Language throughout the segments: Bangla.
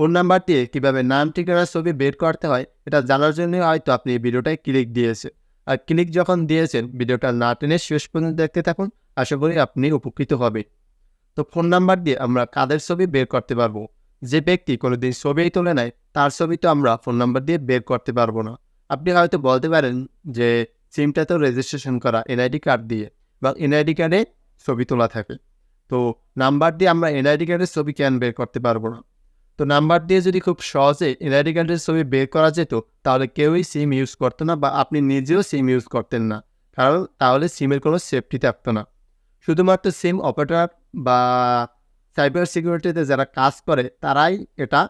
ফোন নাম্বার দিয়ে কীভাবে নাম ঠিকানার ছবি বের করতে হয়, এটা জানার জন্য হয়তো আপনি এই ভিডিওটায় ক্লিক দিয়েছেন আর ক্লিক যখন দিয়েছেন, ভিডিওটা না টেনে শেষ পর্যন্ত দেখতে থাকুন, আশা করি আপনি উপকৃত হবেন। তো ফোন নাম্বার দিয়ে আমরা কাদের ছবি বের করতে পারব? যে ব্যক্তি কোনোদিন ছবিই তোলে নেয় তার ছবি তো আমরা ফোন নাম্বার দিয়ে বের করতে পারব না। আপনি হয়তো বলতে পারেন যে সিমটা তো রেজিস্ট্রেশন করা এনআইডি কার্ড দিয়ে বা এনআইডি কার্ডে ছবি তোলা থাকে। তো নাম্বার দিয়ে আমরা এনআইডি কার্ডের ছবি কেন বের করতে পারব না? তো নাম্বার দিয়ে যদি খুব সহজে এনআইডি কার্ডের ছবি বের করা যেত, তাহলে কেউই সিম ইউজ করতো না বা আপনি নিজেও সিম ইউজ করতেন না। কারণ তাহলে সিমের কোনো সেফটি থাকতো না। শুধুমাত্র সিম অপারেটর বা সাইবার সিকিউরিটিতে যারা কাজ করে, তারাই এটা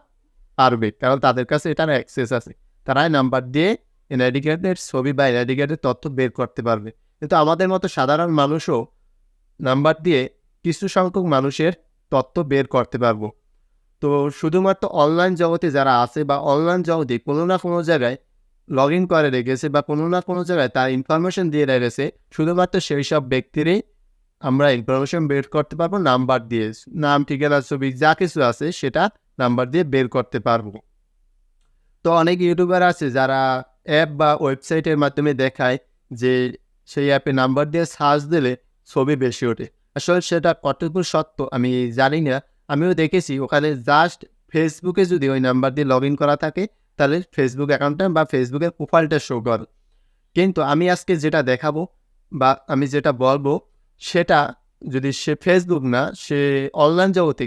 পারবে। কারণ তাদের কাছে এটার অ্যাক্সেস আছে। তারাই নাম্বার দিয়ে এনআইডি ছবি বা এনআইডি তথ্য বের করতে পারবে। কিন্তু আমাদের মতো সাধারণ মানুষও নাম্বার দিয়ে কিছু সংখ্যক মানুষের তথ্য বের করতে পারব। তো শুধুমাত্র অনলাইন জগতে যারা আছে বা অনলাইন জগতে কোনো না কোনো জায়গায় লগ ইন করে রেখেছে বা কোনো না কোনো জায়গায় তার ইনফরমেশন দিয়ে রেখেছে, শুধুমাত্র সেই সব ব্যক্তিরই আমরা ইনফরমেশন বের করতে পারব নাম্বার দিয়ে, নাম, ঠিকানা, ছবি, যা কিছু আছে সেটা নাম্বার দিয়ে বের করতে পারব। তো অনেক ইউটিউবার আছে যারা অ্যাপ বা ওয়েবসাইটের মাধ্যমে দেখায় যে সেই অ্যাপে নাম্বার দিয়ে সার্চ দিলে ছবি বেশি ওঠে। আসলে সেটা কতটুকু সত্য আমি জানি না। আমিও দেখেছি, ওখানে জাস্ট ফেসবুকে যদি ওই নাম্বার দিয়ে লগ ইন করা থাকে, তাহলে ফেসবুক অ্যাকাউন্টটা বা ফেসবুকের প্রোফাইলটা শো করে। কিন্তু আমি আজকে যেটা দেখাবো বা আমি যেটা বলব, সেটা যদি সে ফেসবুক না, সে অনলাইন জগতে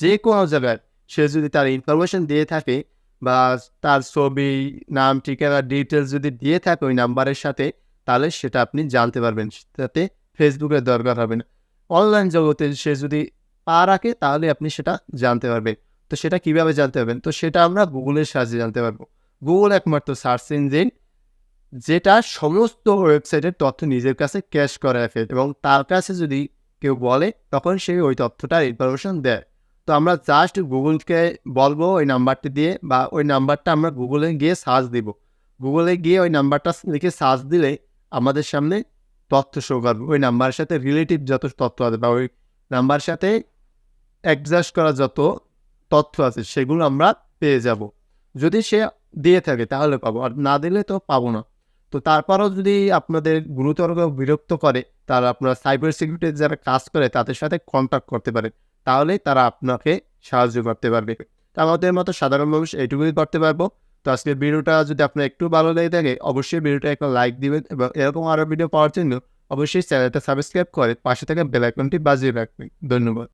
যে কোনো জায়গায় সে যদি তার ইনফরমেশন দিয়ে থাকে বা তার ছবি, নাম, ঠিকানা ডিটেলস যদি দিয়ে থাকে ওই নাম্বারের সাথে, তাহলে সেটা আপনি জানতে পারবেন। তাতে ফেসবুকের দরকার হবে না। অনলাইন জগতে সে যদি পা রাখে তাহলে আপনি সেটা জানতে পারবেন। তো সেটা কীভাবে জানতে পারবেন? তো সেটা আমরা গুগলের সাহায্যে জানতে পারব। গুগল একমাত্র সার্চ ইঞ্জিন যেটা সমস্ত ওয়েবসাইটের তথ্য নিজের কাছে ক্যাশ করে রাখে এবং তার কাছে যদি কেউ বলে, তখন সে ওই তথ্যটার ইনফরমেশন দেয়। তো আমরা জাস্ট গুগলকে বলব ওই নাম্বারটি দিয়ে বা ওই নাম্বারটা আমরা গুগলে গিয়ে সার্চ দিব। গুগলে গিয়ে ওই নাম্বারটা লিখে সার্চ দিলে আমাদের সামনে তথ্য শো করবে। ওই নাম্বারের সাথে রিলেটিভ যত তথ্য আছে বা ওই নাম্বারের সাথে অ্যাডজাস্ট করা যত তথ্য আছে, সেগুলো আমরা পেয়ে যাব। যদি সে দিয়ে থাকে, তাহলে পাবো। আর না দিলে তো পাবো না। তো তারপরেও যদি আপনাদের গুরুতর বিরক্ত করে তাহলে আপনার সাইবার সিকিউরিটি যারা কাজ করে, তাদের সাথে কন্ট্যাক্ট করতে পারে তাহলে তারা আপনাকে সাহায্য করতে পারবে। তো আমাদের মতো সাধারণ মানুষ এইটুকুই করতে পারব। তো আজকের ভিডিওটা যদি আপনার একটু ভালো লেগে থাকে, অবশ্যই ভিডিওটা একটা লাইক দিবেন এবং এরকম আরও ভিডিও পাওয়ার জন্য অবশ্যই চ্যানেলটা সাবস্ক্রাইব করে পাশে থাকা বেল আইকনটি বাজিয়ে রাখবেন। ধন্যবাদ।